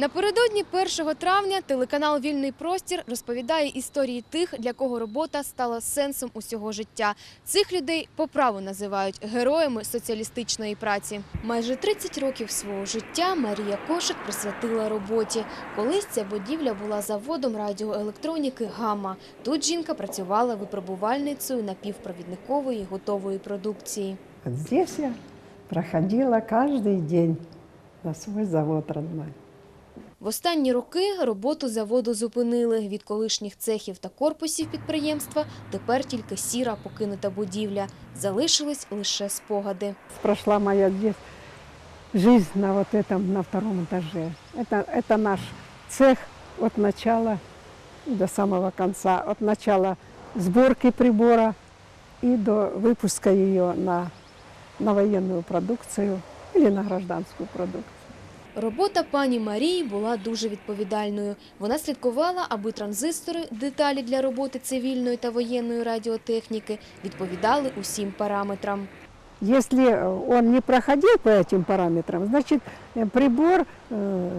Напередодні 1 травня телеканал Вільний простір розповідає історії тих, для кого робота стала сенсом усього життя. Цих людей по праву називають героями соціалістичної праці. Майже 30 років свого життя Марія Кошик присвятила роботі. Колись ця будівля була заводом радіоелектроніки Гамма. Тут жінка працювала випробувальницею напівпровідникової готової продукції. Здесь я проходила каждый день на свой завод родной. В останні роки роботу заводу зупинили. Від колишніх цехів та корпусів підприємства тепер тільки сіра покинута будівля. Залишились лише спогади. Прошла моя здесь жизнь на вот этом, на втором этаже. Это, это наш цех от начала до самого конца, от начала сборки прибора и до выпуска ее на, на военную продукцию или на гражданскую продукцию. Робота пані Марії була дуже відповідальною. Вона слідкувала, аби транзистори, деталі для роботи цивільної та воєнної радіотехніки відповідали усім параметрам. Если он не проходил по этим параметрам, значит э, прибор э,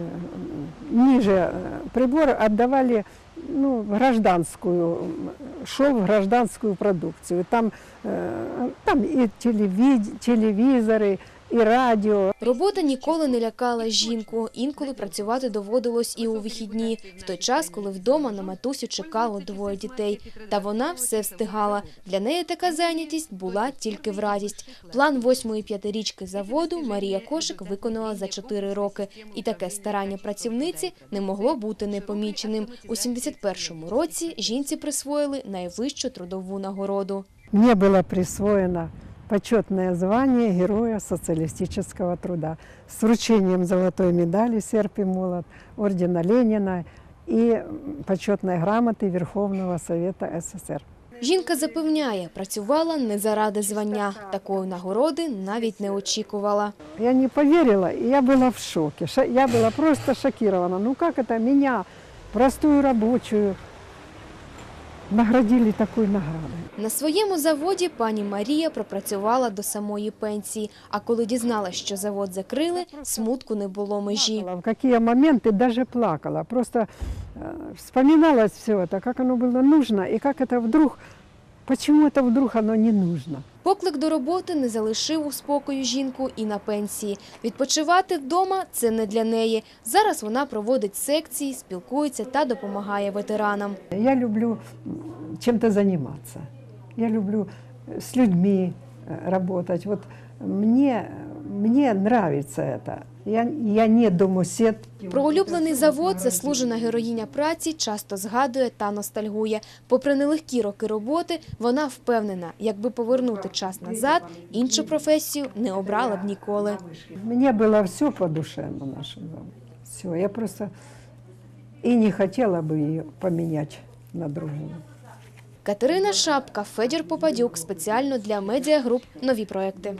ниже э, прибор отдавали ну, в гражданскую, м, шел в гражданскую продукцию. Там, э, там и телевид- телевизоры, и радио. Робота ніколи не лякала жінку. Інколи працювати доводилось і у вихідні, в той час, коли вдома на матусю чекало двоє дітей. Та вона все встигала. Для неї така зайнятість була тільки в радість. План восьмої п'ятирічки заводу Марія Кошик виконала за чотири роки. І таке старання працівниці не могло бути непоміченим. У 71-му році жінці присвоїли найвищу трудову нагороду. Мне было присвоено почетное звание Героя социалистического труда с вручением золотой медали «Серп и молот», ордена Ленина и м, почетной грамоты Верховного Совета СССР. Жінка запевняє, працювала не заради звання. Такої нагороди навіть не очікувала. Я не поверила, и я была в шоке. Ша- Я была просто шокирована. Ну как это меня, простую рабочую, наградили такой наградой? На своєму заводі пані Марія пропрацювала до самої пенсії. А коли дізналась, що завод закрили, смутку не було межі. В какие моменты даже плакала. Просто э, вспоминалось все это, как оно было нужно, и как это вдруг, почему это вдруг оно не нужно. Поклик до роботи не залишив у спокою жінку і на пенсії. Відпочивати вдома – це не для неї. Зараз вона проводить секції, спілкується та допомагає ветеранам. Я люблю м, чем-то заниматься. Я люблю э, с людьми э, работать. Вот мне, мне нравится это. Я, я не домосед. Про улюблений завод заслужена героїня праці часто згадує та ностальгує. Попри нелегкі роки роботи, вона впевнена, якби повернути час назад, іншу професію не обрала б ніколи. Мне было все по душе на нашем заводе. Все. Я просто и не хотела бы ее поменять на другую. Катерина Шапка, Федір Попадюк спеціально для медіагруп нові проекти.